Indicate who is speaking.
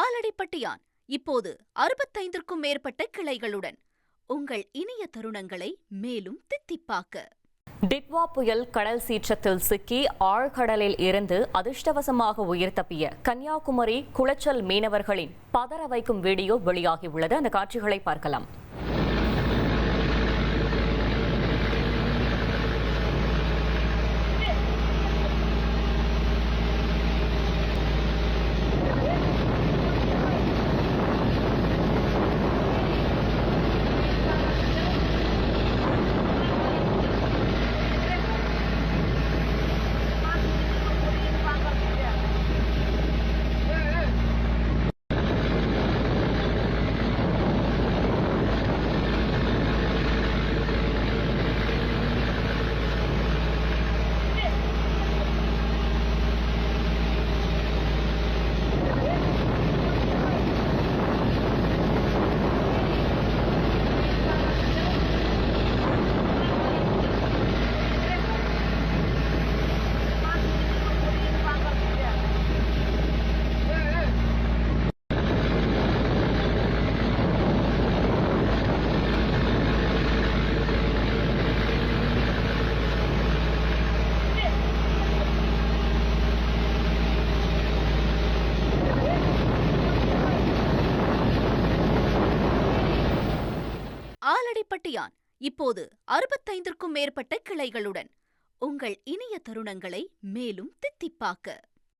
Speaker 1: ஆலடிப்பட்டியான். இப்போது அறுபத்தைந்திற்கும் மேற்பட்ட கிளைகளுடன். உங்கள் இனிய தருணங்களை மேலும் தித்திப்பாக்க
Speaker 2: டிட்வா புயல் கடல் சீற்றத்தில் சிக்கி ஆழ்கடலில் இருந்து அதிர்ஷ்டவசமாக உயிர் தப்பிய கன்னியாகுமரி குளச்சல் மீனவர்களின் பதற வைக்கும் வீடியோ வெளியாகியுள்ளது. அந்த காட்சிகளை பார்க்கலாம்.
Speaker 1: ஆலடிப்பட்டியான் இப்போது அறுபத்தைந்திற்கும் மேற்பட்ட கிளைகளுடன். உங்கள் இனிய தருணங்களை மேலும் தித்திப்பாக்க.